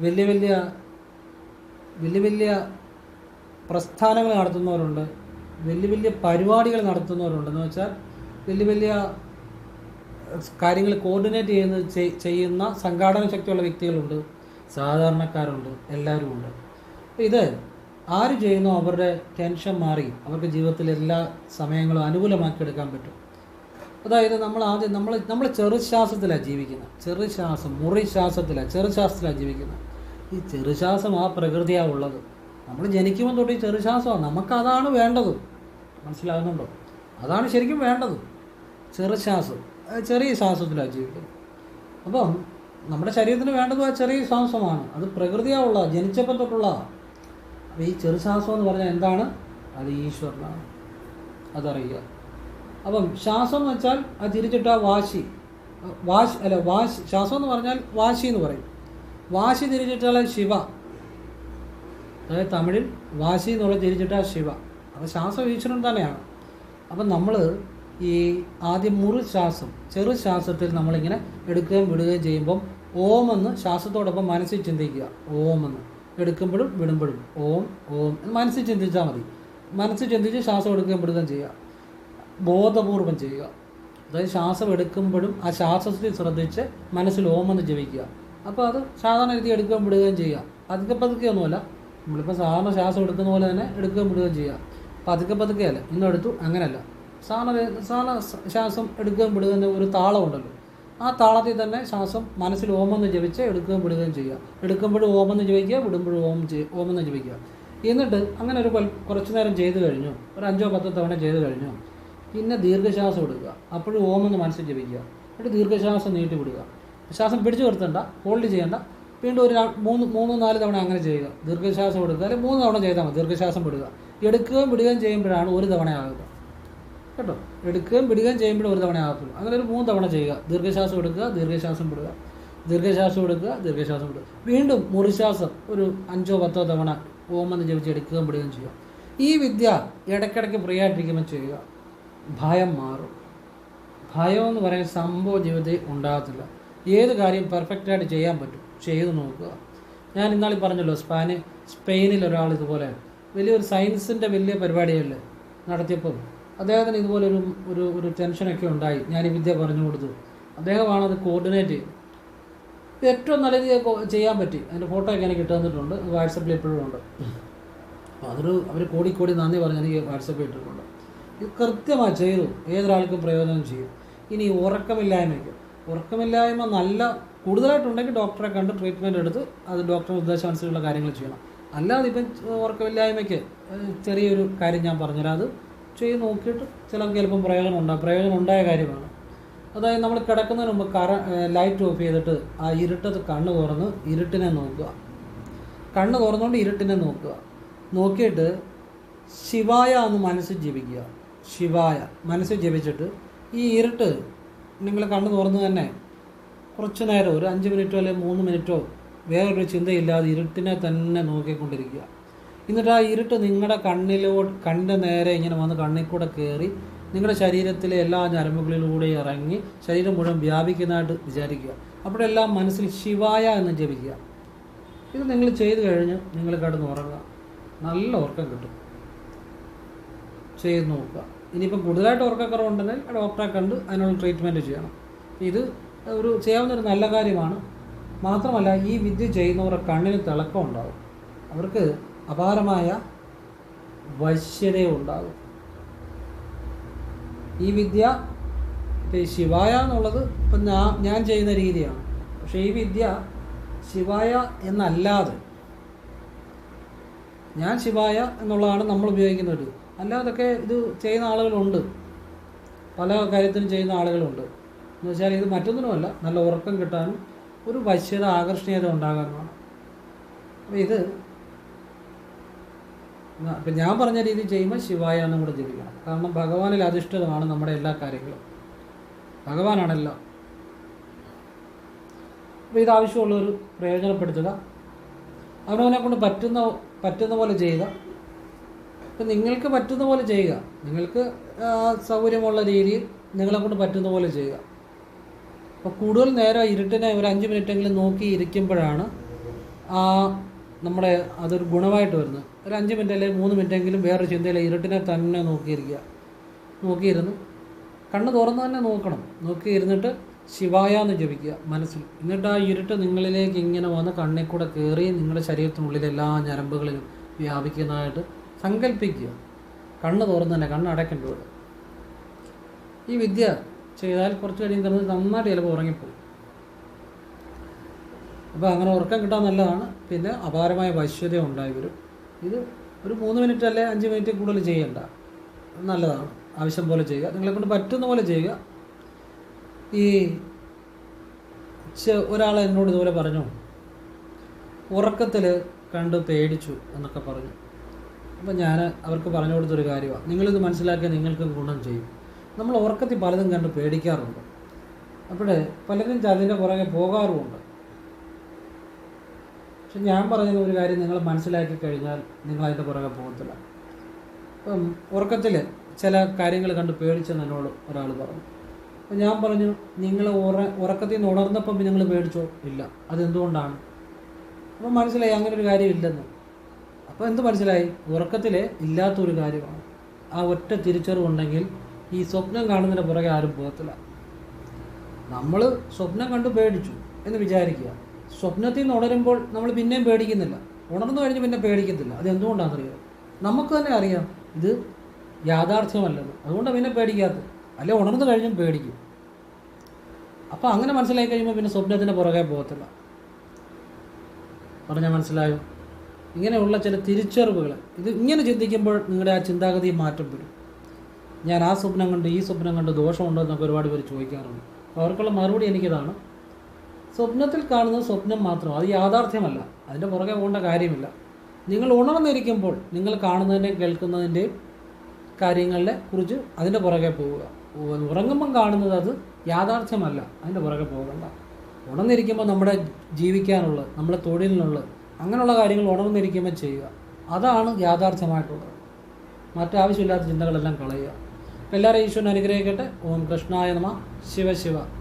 വലിയ വലിയ വലിയ വലിയ പ്രസ്ഥാനങ്ങൾ നടത്തുന്നവരുണ്ട് വലിയ വലിയ പരിപാടികൾ നടത്തുന്നവരുണ്ട്. എന്ന് വെച്ചാൽ വലിയ വലിയ കാര്യങ്ങൾ കോർഡിനേറ്റ് ചെയ്യുന്ന ചെയ്യുന്ന സംഘാടന ശക്തിയുള്ള വ്യക്തികളുണ്ട് സാധാരണക്കാരുണ്ട് എല്ലാവരും ഉണ്ട് അപ്പോൾ ഇത് ആര് ചെയ്യുന്നോ അവരുടെ ടെൻഷൻ മാറി അവർക്ക് ജീവിതത്തിൽ എല്ലാ സമയങ്ങളും അനുകൂലമാക്കി എടുക്കാൻ പറ്റും. അതായത് നമ്മൾ ആദ്യം നമ്മൾ നമ്മൾ ചെറുശ്വാസത്തിലാണ് ജീവിക്കുന്നത്. ചെറുശ്വാസം മുറി ശ്വാസത്തിലാണ് ജീവിക്കുന്നത്. ഈ ചെറുശ്വാസം ആ പ്രകൃതിയാണ് ഉള്ളത്. നമ്മൾ ജനിക്കുമ്പോൾ തൊട്ട് ഈ ചെറുശ്വാസമാണ് നമുക്കതാണ് വേണ്ടത്. മനസ്സിലാകുന്നുണ്ടോ അതാണ് ശരിക്കും വേണ്ടത്. ചെറുശ്വാസം. ചെറിയ ശ്വാസത്തിലാണ് ജീവിക്കുന്നത്. അപ്പം നമ്മുടെ ശരീരത്തിന് വേണ്ടത് ആ ചെറിയ ശ്വാസമാണ്. അത് പ്രകൃതിയാണ് ഉള്ളത്. ജനിച്ചപ്പോൾ തൊട്ടുള്ളതാണ് അപ്പോൾ ഈ ചെറുശ്വാസം എന്ന് പറഞ്ഞാൽ എന്താണ്? അത് ഈശ്വരനാണ്. അതറിയുക. അപ്പം ശ്വാസം എന്ന് വെച്ചാൽ അത് തിരിച്ചിട്ട വാശി. വാശ് അല്ല വാശ്. ശ്വാസം എന്ന് പറഞ്ഞാൽ വാശി എന്ന് പറയും. വാശി തിരിച്ചിട്ടാൽ ശിവ. അതായത് തമിഴിൽ വാശി എന്നുള്ള തിരിച്ചിട്ടാൽ ശിവ. അപ്പോൾ ശ്വാസം ഈശ്വരൻ തന്നെയാണ്. അപ്പം നമ്മൾ ഈ ആദ്യം മുറി ശ്വാസം ചെറു ശ്വാസത്തിൽ നമ്മളിങ്ങനെ എടുക്കുകയും വിടുകയും ചെയ്യുമ്പം ഓം എന്ന് ശ്വാസത്തോടൊപ്പം മനസ്സിൽ ചിന്തിക്കുക. ഓം എന്ന്. എടുക്കുമ്പോഴും വിടുമ്പോഴും ഓം ഓം എന്ന് മനസ്സിൽ ചിന്തിച്ചാൽ മതി. മനസ്സിൽ ചിന്തിച്ച് ശ്വാസം എടുക്കുകയും വിടുകയും ചെയ്യുക. ബോധപൂർവം ചെയ്യുക. അതായത് ശ്വാസം എടുക്കുമ്പോഴും ആ ശ്വാസത്തിൽ ശ്രദ്ധിച്ച് മനസ്സിൽ ഓം എന്ന് ജപിക്കുക. അപ്പോൾ അത് സാധാരണ രീതി എടുക്കുകയും വിടുകയും ചെയ്യുക. പതുക്കെ പതുക്കെ ഒന്നുമല്ല. നമ്മളിപ്പോൾ സാധാരണ ശ്വാസം എടുക്കുന്ന പോലെ തന്നെ എടുക്കുകയും വിടുകയും ചെയ്യുക. പതുക്കെ പതുക്കെ അല്ല. ഇന്നും എടുത്തു അങ്ങനെയല്ല. സാധാരണ സാധാരണ ശ്വാസം എടുക്കുകയും വിടുകയും ഒരു താളമുണ്ടല്ലോ ആ താളത്തിൽ തന്നെ ശ്വാസം മനസ്സിൽ ഓമെന്ന് ജപിച്ച് എടുക്കുകയും വിടുകയും ചെയ്യുക. എടുക്കുമ്പോഴും ഓമെന്ന് ജപിക്കുക വിടുമ്പോഴും ഓം ചെയ്- ഓമെന്ന് ജപിക്കുക. എന്നിട്ട് അങ്ങനെ ഒരു കുറച്ച് നേരം ചെയ്തു കഴിഞ്ഞു. ഒരു അഞ്ചോ പത്തോ തവണ ചെയ്തു കഴിഞ്ഞു. പിന്നെ ദീർഘശ്വാസം എടുക്കുക. അപ്പോഴും ഓമെന്ന് മനസ്സിൽ ജപിക്കുക. എന്നിട്ട് ദീർഘശ്വാസം നീട്ടി വിടുക. ശ്വാസം പിടിച്ചു നിർത്തണ്ട ഹോൾഡ് ചെയ്യണ്ട. വീണ്ടും ഒരു മൂന്ന് മൂന്ന് നാല് തവണ അങ്ങനെ ചെയ്യുക. ദീർഘശ്വാസം എടുക്കുക. അല്ലെങ്കിൽ മൂന്ന് തവണ ചെയ്താൽ മതി. ദീർഘശ്വാസം വിടുക. എടുക്കുകയും വിടുകയും ചെയ്യുമ്പോഴാണ് ഒരു തവണ ആകുക. കേട്ടോ? എടുക്കുകയും വിടുകയും ചെയ്യുമ്പോഴും ഒരു തവണ ആകത്തുള്ളൂ അങ്ങനെ ഒരു മൂന്ന് തവണ ചെയ്യുക. ദീർഘശ്വാസം എടുക്കുക ദീർഘശ്വാസം വിടുക. ദീർഘശ്വാസം എടുക്കുക ദീർഘശ്വാസം വിടുക. വീണ്ടും മുറിശ്വാസം ഒരു അഞ്ചോ പത്തോ തവണ ഓമെന്ന് ജപിച്ച് എടുക്കുകയും വിടുകയും ചെയ്യുക. ഈ വിദ്യ ഇടയ്ക്കിടയ്ക്ക് ഫ്രീ ആയിട്ടിരിക്കുമ്പോൾ ചെയ്യുക. ഭയം മാറും. ഭയം എന്ന് പറയുന്ന സംഭവ ജീവിതത്തിൽ ഉണ്ടാകത്തില്ല. ഏത് കാര്യം പെർഫെക്റ്റായിട്ട് ചെയ്യാൻ പറ്റും ചെയ്ത് നോക്കുക. ഞാൻ ഇന്നാളി പറഞ്ഞല്ലോ സ്പാന് സ്പെയിനിൽ ഒരാൾ ഇതുപോലെ വലിയൊരു സയൻസിന്റെ വലിയ പരിപാടിയല്ലേ നടത്തിയപ്പം അദ്ദേഹത്തിന് ഇതുപോലെ ഒരു ഒരു ഒരു ടെൻഷനൊക്കെ ഉണ്ടായി. ഞാൻ ഈ വിദ്യ പറഞ്ഞു കൊടുത്തു. അദ്ദേഹമാണ് അത് കോർഡിനേറ്റ് ചെയ്തത് ഇത് ഏറ്റവും നല്ല രീതിയിൽ ചെയ്യാൻ പറ്റി. അതിന്റെ ഫോട്ടോ ഒക്കെ എനിക്ക് ഇട്ട് വാട്സപ്പിൽ എപ്പോഴും ഉണ്ട്. അതൊരു അവർ കോടി കോടി നന്ദി പറഞ്ഞ് എനിക്ക് വാട്സപ്പിൽ ഇട്ടിട്ടുണ്ട്. ഇത് കൃത്യമായി ചെയ്തു. ഏതൊരാൾക്കും പ്രയോജനം ചെയ്യും. ഇനി ഉറക്കമില്ലായ്മയ്ക്ക് ഉറക്കമില്ലായ്മ നല്ല കൂടുതലായിട്ടുണ്ടെങ്കിൽ ഡോക്ടറെ കണ്ട് ട്രീറ്റ്മെന്റ് എടുത്ത് അത് ഡോക്ടറെ നിർദ്ദേശമനുസരിച്ചുള്ള കാര്യങ്ങൾ ചെയ്യണം. അല്ലാതെ ഇപ്പം ഉറക്കമില്ലായ്മയ്ക്ക് ചെറിയൊരു കാര്യം ഞാൻ പറഞ്ഞുതരാം. അത് ചെയ്ത് നോക്കിയിട്ട് ചിലർക്ക് ചിലപ്പം പ്രയോജനം ഉണ്ടാകും പ്രയോജനം ഉണ്ടായ കാര്യമാണ്. അതായത് നമ്മൾ കിടക്കുന്നതിന് മുമ്പ് കറ ലൈറ്റ് ഓഫ് ചെയ്തിട്ട് ആ ഇരുട്ടത്ത് കണ്ണ് തുറന്ന് ഇരുട്ടിനെ നോക്കുക. കണ്ണ് തുറന്നുകൊണ്ട് ഇരുട്ടിനെ നോക്കുക. നോക്കിയിട്ട് ശിവായ എന്ന് മനസ്സിൽ ജപിക്കുക. ശിവായ മനസ്സിൽ ജപിച്ചിട്ട് ഈ ഇരുട്ട് നിങ്ങൾ കണ്ണു തുറന്ന് തന്നെ കുറച്ച് നേരം ഒരു അഞ്ച് മിനിറ്റോ അല്ലെങ്കിൽ മൂന്ന് മിനിറ്റോ വേറൊരു ചിന്തയില്ലാതെ ഇരുട്ടിനെ തന്നെ നോക്കിക്കൊണ്ടിരിക്കുക. എന്നിട്ട് ആ ഇരുട്ട് നിങ്ങളുടെ കണ്ണിലോട്ട് കണ്ണിന്റെ നേരെ ഇങ്ങനെ വന്ന് കണ്ണിൽ കൂടെ കയറി നിങ്ങളുടെ ശരീരത്തിലെ എല്ലാ ഞരമ്പുകളിലൂടെ ഇറങ്ങി ശരീരം മുഴുവൻ വ്യാപിക്കുന്നതായിട്ട് വിചാരിക്കുക. അപ്പോഴെല്ലാം മനസ്സിൽ ശിവായ എന്ന് ജപിക്കുക. ഇത് നിങ്ങൾ ചെയ്തു കഴിഞ്ഞ് നിങ്ങൾ കിടന്ന് ഉറങ്ങുക നല്ല ഉറക്കം കിട്ടും. ചെയ്ത് നോക്കുക. ഇനിയിപ്പം കൂടുതലായിട്ട് ഉറക്കക്കുറവുണ്ടെങ്കിൽ ഡോക്ടറെ കണ്ട് അതിനുള്ള ട്രീറ്റ്മെന്റ് ചെയ്യണം. ഇത് ഒരു ചെയ്യാവുന്ന ഒരു നല്ല കാര്യമാണ്. മാത്രമല്ല ഈ വിദ്യ ചെയ്യുന്നവരുടെ കണ്ണിന് തിളക്കം ഉണ്ടാകും അവർക്ക് അപാരമായ വശ്യതയും ഉണ്ടാകും ഈ വിദ്യ ഇപ്പം ഈ ശിവായ എന്നുള്ളത് ഇപ്പം ഞാൻ ഞാൻ ചെയ്യുന്ന രീതിയാണ്. പക്ഷേ ഈ വിദ്യ ശിവായ എന്നല്ലാതെ ഞാൻ ശിവായ എന്നുള്ളതാണ് നമ്മൾ ഉപയോഗിക്കുന്ന ഒരു അല്ലാതൊക്കെ ഇത് ചെയ്യുന്ന ആളുകളുണ്ട്. പല കാര്യത്തിനും ചെയ്യുന്ന ആളുകളുണ്ട്. എന്ന് വെച്ചാൽ ഇത് മറ്റൊന്നിനുമല്ല നല്ല ഉറക്കം കിട്ടാനും ഒരു വശ്യത ആകർഷണീയത ഉണ്ടാകാനുമാണ്. അപ്പോൾ ഇത് ഇപ്പം ഞാൻ പറഞ്ഞ രീതി ചെയ്യുമ്പോൾ ശിവായ എന്നും കൂടെ കാരണം ഭഗവാനിൽ അധിഷ്ഠിതമാണ് നമ്മുടെ എല്ലാ കാര്യങ്ങളും. ഭഗവാനാണല്ലോ. അപ്പോൾ ഇത് ആവശ്യമുള്ളവർ പ്രയോജനപ്പെടുത്തുക. അവനവനെ കൊണ്ട് പറ്റുന്ന പറ്റുന്ന പോലെ ചെയ്യുക. ഇപ്പം നിങ്ങൾക്ക് പറ്റുന്ന പോലെ ചെയ്യുക. നിങ്ങൾക്ക് സൗകര്യമുള്ള രീതിയിൽ നിങ്ങളെ കൊണ്ട് പറ്റുന്ന പോലെ ചെയ്യുക. അപ്പോൾ കൂടുതൽ നേരം ഇരുട്ടിനെ ഒരു അഞ്ച് മിനിറ്റെങ്കിലും നോക്കി ഇരിക്കുമ്പോഴാണ് ആ നമ്മുടെ അതൊരു ഗുണമായിട്ട് വരുന്നത്. ഒരു അഞ്ച് മിനിറ്റ് അല്ലെങ്കിൽ മൂന്ന് മിനിറ്റെങ്കിലും വേറെ ചിന്തയിൽ ഇരുട്ടിനെ തന്നെ നോക്കിയിരിക്കുക. നോക്കിയിരുന്ന് കണ്ണ് തുറന്ന് തന്നെ നോക്കണം. നോക്കിയിരുന്നിട്ട് ശിവായ എന്ന് ജപിക്കുക മനസ്സിൽ. എന്നിട്ട് ആ ഇരുട്ട് നിങ്ങളിലേക്ക് ഇങ്ങനെ വന്ന് കണ്ണിൽ കൂടെ കയറി നിങ്ങളുടെ ശരീരത്തിനുള്ളിൽ എല്ലാ ഞരമ്പുകളിലും വ്യാപിക്കുന്നതായിട്ട് സങ്കല്പിക്കുക കണ്ണ് തുറന്നു തന്നെ കണ്ണ് അടയ്ക്കേണ്ടി വരും ഈ വിദ്യ ചെയ്താൽ കുറച്ച് കഴിയുമ്പോൾ നന്നായിട്ട് ചിലപ്പോൾ ഉറങ്ങിപ്പോകും. അപ്പോൾ അങ്ങനെ ഉറക്കം കിട്ടാൻ നല്ലതാണ്. പിന്നെ അപാരമായ വശ്യത ഉണ്ടായി വരും. ഇത് ഒരു മൂന്ന് മിനിറ്റ് അല്ലെ അഞ്ച് മിനിറ്റ് കൂടുതൽ ചെയ്യണ്ട. നല്ലതാണ്. ആവശ്യം പോലെ ചെയ്യുക. നിങ്ങളെ കൊണ്ട് പറ്റുന്ന പോലെ ചെയ്യുക. ഈ ഒരാൾ എന്നോട് ഇതുപോലെ പറഞ്ഞു. ഉറക്കത്തിൽ കണ്ട് പേടിച്ചു എന്നൊക്കെ പറഞ്ഞു. അപ്പം ഞാൻ അവർക്ക് പറഞ്ഞു കൊടുത്തൊരു കാര്യമാണ് നിങ്ങളിത് മനസ്സിലാക്കിയാൽ നിങ്ങൾക്ക് ഗുണം ചെയ്യും. നമ്മൾ ഉറക്കത്തിൽ പലതും കണ്ട് പേടിക്കാറുണ്ട്. അപ്പോൾ പലരും അതിന്റെ പുറകെ പോകാറുമുണ്ട്. പക്ഷെ ഞാൻ പറഞ്ഞ ഒരു കാര്യം നിങ്ങൾ മനസ്സിലാക്കി കഴിഞ്ഞാൽ നിങ്ങൾ അതിന്റെ പുറകെ പോകത്തില്ല. അപ്പം ഉറക്കത്തിൽ ചില കാര്യങ്ങൾ കണ്ട് പേടിച്ചെന്ന് എന്നോട് ഒരാൾ പറഞ്ഞു. അപ്പം ഞാൻ പറഞ്ഞു നിങ്ങൾ ഉറ ഉറക്കത്തിൽ നിന്ന് ഉണർന്നപ്പം നിങ്ങൾ പേടിച്ചോ? ഇല്ല. അതെന്തുകൊണ്ടാണ്? അപ്പം മനസ്സിലായി അങ്ങനെ ഒരു കാര്യം ഇല്ലെന്ന് അപ്പോൾ എന്ത് മനസ്സിലായി? ഉറക്കത്തിൽ ഇല്ലാത്തൊരു കാര്യമാണ്. ആ ഒറ്റ തിരിച്ചറിവുണ്ടെങ്കിൽ ഈ സ്വപ്നം കാണുന്നതിന് പുറകെ ആരും പോകത്തില്ല. നമ്മൾ സ്വപ്നം കണ്ട് പേടിച്ചു എന്ന് വിചാരിക്കുക. സ്വപ്നത്തിൽ നിന്ന് ഉണരുമ്പോൾ നമ്മൾ പിന്നെയും പേടിക്കുന്നില്ല. ഉണർന്നു കഴിഞ്ഞ് പിന്നെ പേടിക്കത്തില്ല. അത് എന്തുകൊണ്ടാണെന്നറിയോ? നമുക്ക് തന്നെ അറിയാം. ഇത് യാഥാർത്ഥ്യമല്ലെന്ന് അതുകൊണ്ടാണ് പിന്നെ പേടിക്കാത്ത അല്ലെ ഉണർന്നു കഴിഞ്ഞും പേടിക്കും. അപ്പോൾ അങ്ങനെ മനസ്സിലായി കഴിയുമ്പോൾ പിന്നെ സ്വപ്നത്തിന്റെ പുറകെ പോകത്തില്ല. പറഞ്ഞാൽ മനസ്സിലായോ? ഇങ്ങനെയുള്ള ചില തിരിച്ചറിവുകൾ. ഇത് ഇങ്ങനെ ചിന്തിക്കുമ്പോൾ നിങ്ങളുടെ ആ ചിന്താഗതി മാറ്റം വരും. ഞാൻ ആ സ്വപ്നം കണ്ട് ഈ സ്വപ്നം കണ്ട് ദോഷമുണ്ടോ എന്നൊക്കെ ഒരുപാട് പേര് ചോദിക്കാറുണ്ട്. അവർക്കുള്ള മറുപടി എനിക്കിതാണ്. സ്വപ്നത്തിൽ കാണുന്നത് സ്വപ്നം മാത്രം അത് യാഥാർത്ഥ്യമല്ല. അതിന്റെ പുറകെ പോകേണ്ട കാര്യമില്ല. നിങ്ങൾ ഉണർന്നിരിക്കുമ്പോൾ നിങ്ങൾ കാണുന്നതിന്റെയും കേൾക്കുന്നതിന്റെയും കാര്യങ്ങളെ കുറിച്ച് അതിന്റെ പുറകെ പോവുക. ഉറങ്ങുമ്പം കാണുന്നത് അത് യാഥാർത്ഥ്യമല്ല. അതിന്റെ പുറകെ പോകണ്ട. ഉണർന്നിരിക്കുമ്പോൾ നമ്മുടെ ജീവിക്കാനുള്ളത് നമ്മുടെ തൊഴിലിനുള്ള അങ്ങനെയുള്ള കാര്യങ്ങൾ ഉണർന്നിരിക്കുമ്പോൾ ചെയ്യുക. അതാണ് യാഥാർത്ഥ്യമായിട്ടുള്ളത്. മറ്റാവശ്യമില്ലാത്ത ചിന്തകളെല്ലാം കളയുക. എല്ലാവരും ഈശ്വരൻ അനുഗ്രഹിക്കട്ടെ. ഓം കൃഷ്ണായ നമ. ശിവ ശിവ.